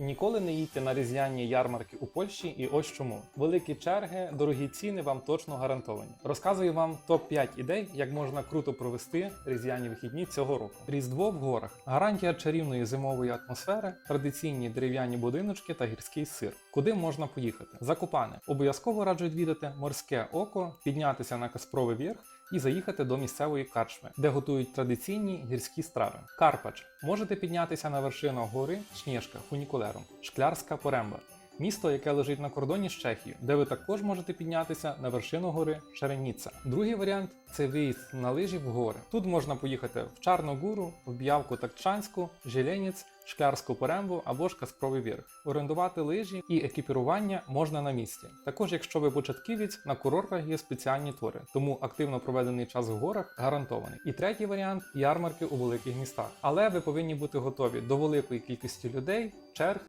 Ніколи не їдьте на різдвяні ярмарки у Польщі, і ось чому. Великі черги, дорогі ціни вам точно гарантовані. Розказую вам топ-5 ідей, як можна круто провести різдвяні вихідні цього року. Різдво в горах, гарантія чарівної зимової атмосфери, традиційні дерев'яні будиночки та гірський сир. Куди можна поїхати? Закопане. Обов'язково раджу відвідати морське око, піднятися на Каспровий верх і заїхати до місцевої карчми, де готують традиційні гірські страви. Карпач можете піднятися на вершину гори Снєжка фунікулером, Шклярська Поремба. Місто, яке лежить на кордоні з Чехією, де ви також можете піднятися на вершину гори Шереніца. Другий варіант це виїзд на лижі в гори. Тут можна поїхати в Чарногуру, в Б'явку Такчанську, Жилєніць, Шклярську Порембу або ж Каспровий Вірх. Орендувати лижі і екіпірування можна на місці. Також, якщо ви початківець, на курортах є спеціальні тури, тому активно проведений час в горах гарантований. І третій варіант ярмарки у великих містах. Але ви повинні бути готові до великої кількості людей, черг